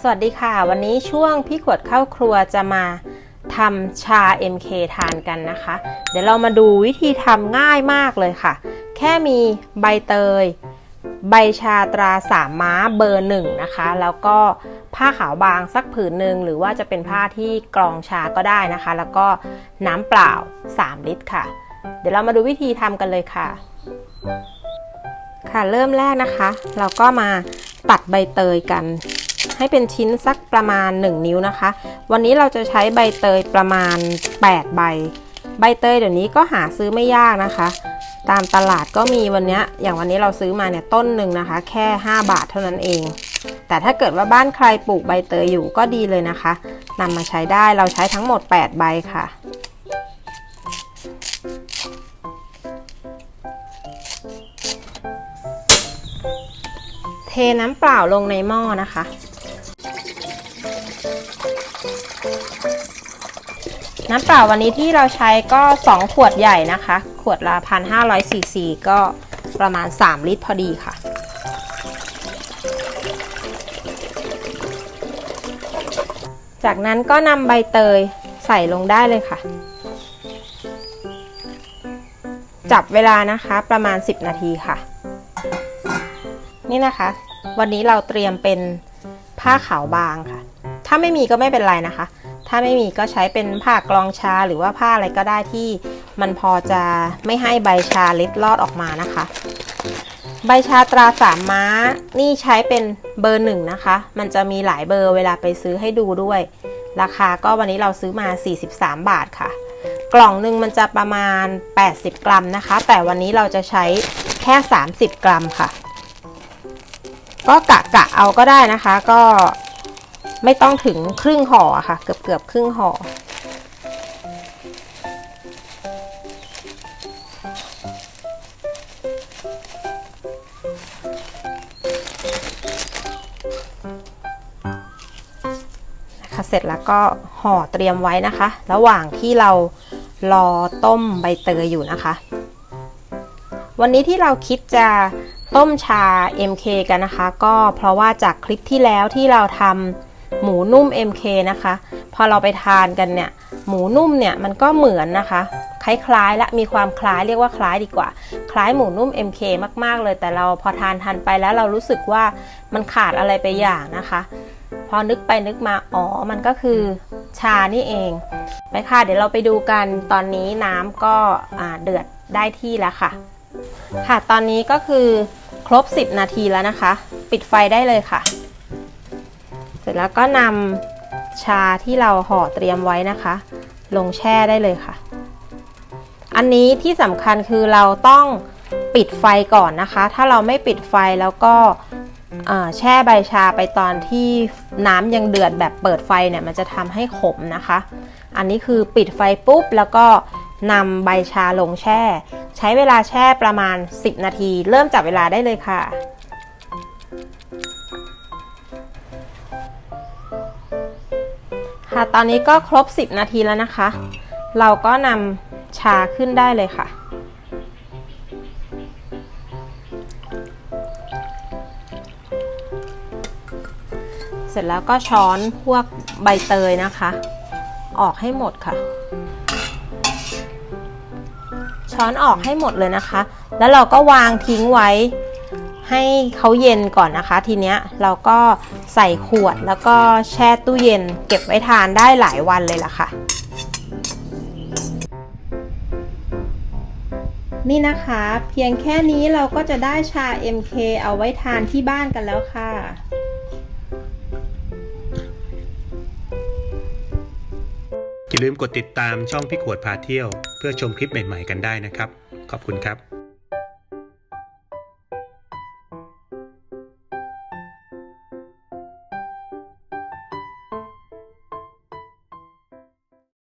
สวัสดีค่ะ วันนี้ช่วงพี่ขวดเข้าครัวจะมาทำชา MK ทานกันนะคะ เดี๋ยวเรามาดูวิธีทำง่ายมากเลยค่ะ แค่มีใบเตย ใบชาตราสามม้าเบอร์หนึ่งนะคะ แล้วก็ผ้าขาวบางสักผืนหนึ่งหรือว่าจะเป็นผ้าที่กรองชาก็ได้นะคะ แล้วก็น้ำเปล่า 3 ลิตรค่ะ เดี๋ยวเรามาดูวิธีทำกันเลยค่ะ ค่ะเริ่มแรกนะคะ เราก็มาตัดใบเตยกัน ให้เป็นชิ้นสักประมาณ 1 นิ้วนะคะ วันนี้เราจะใช้ใบเตยประมาณ 8 ใบ ใบเตยเดี๋ยวนี้ก็หาซื้อไม่ยากนะคะ ตามตลาดก็มีวันนี้อย่างวันนี้เราซื้อมาเนี่ยต้นหนึ่งนะคะ แค่ 5 บาทเท่านั้นเอง แต่ถ้าเกิดว่าบ้านใครปลูกใบเตยอยู่ก็ดีเลยนะคะนำมาใช้ได้เราใช้ทั้งหมด 8 ใบค่ะเทน้ำเปล่าลงในหม้อนะคะ น้ำเปล่าวันนี้ที่เราใช้ก็ 2 ขวดใหญ่นะคะ ขวดละ1,500ซีซีก็ประมาณ 3 ลิตรพอดีค่ะ จากนั้นก็นำใบเตยใส่ลงได้เลยค่ะ จับเวลานะคะประมาณ 10 นาทีค่ะ นี่นะคะ วันนี้เราเตรียมเป็นผ้าขาวบางค่ะ ถ้าไม่มีก็ไม่เป็นไรนะคะ ถ้าไม่มีก็ใช้เป็นผ้ากรองชาหรือว่าผ้าอะไรก็ได้ที่มันพอจะไม่ให้ใบชาเล็ดลอดออกมานะคะ ใบชาตราสามม้า นี่ใช้เป็นเบอร์หนึ่งนะคะ มันจะมีหลายเบอร์เวลาไปซื้อให้ดูด้วย ราคาก็วันนี้เราซื้อมา 43 บาทค่ะ กล่องหนึ่งมันจะประมาณ 80 กรัมนะคะ แต่วันนี้เราจะใช้แค่ 30 กรัมค่ะ ก็กะกะเอาก็ได้นะคะ ก็ ไม่ต้องถึงครึ่งห่อค่ะ เกือบเกือบครึ่งห่อนะคะเสร็จแล้วก็ห่อเตรียมไว้นะคะ ระหว่างที่เรารอต้มใบเตยอยู่นะคะ วันนี้ที่เราคิดจะต้มชา MK กันนะคะ ก็เพราะว่าจากคลิปที่แล้วที่เราทำ หมูนุ่ม MK นะคะ พอเราไปทานกันเนี่ย หมูนุ่มเนี่ยมันก็เหมือนนะคะ คล้ายๆและมีความคล้ายเรียกว่าคล้ายดีกว่า คล้ายหมูนุ่ม MK มากๆเลย แต่เราพอทานทานไปแล้วเรารู้สึกว่ามันขาดอะไรไปอย่างนะคะ พอนึกไปนึกมาอ๋อมันก็คือชานี่เอง ไปค่ะเดี๋ยวเราไปดูกันตอนนี้น้ำก็เดือดได้ที่แล้วค่ะ ค่ะตอนนี้ก็คือครบ 10 นาทีแล้วนะคะ ปิดไฟได้เลยค่ะ เสร็จแล้วก็นำชาที่เราห่อเตรียมไว้นะคะ ลงแช่ได้เลยค่ะ อันนี้ที่สำคัญคือเราต้องปิดไฟก่อนนะคะ ถ้าเราไม่ปิดไฟแล้วก็แช่ใบชาไปตอนที่น้ำยังเดือดแบบเปิดไฟเนี่ยมันจะทำให้ขมนะคะ อันนี้คือปิดไฟปุ๊บแล้วก็นำใบชาลงแช่ ใช้เวลาแช่ประมาณ 10 นาที เริ่มจับเวลาได้เลยค่ะ ค่ะ ตอนนี้ก็ครบ 10 นาทีแล้วนะคะ เราก็นำชาขึ้นได้เลยค่ะ เสร็จแล้วก็ช้อนพวกใบเตยนะคะ ออกให้หมดค่ะ ช้อนออกให้หมดเลยนะคะ แล้วเราก็วางทิ้งไว้ ให้เขาเย็นก่อนนะคะ ทีเนี้ยเราก็ใส่ขวดแล้วก็แช่ตู้เย็น เก็บไว้ทานได้หลายวันเลยล่ะค่ะ นี่นะคะ เพียงแค่นี้เราก็จะได้ชา MK เอาไว้ทานที่บ้านกันแล้วค่ะอย่าลืมกดติดตามช่องพี่ขวดพาเที่ยว เพื่อชมคลิปใหม่ ๆ กันได้นะครับ ขอบคุณครับ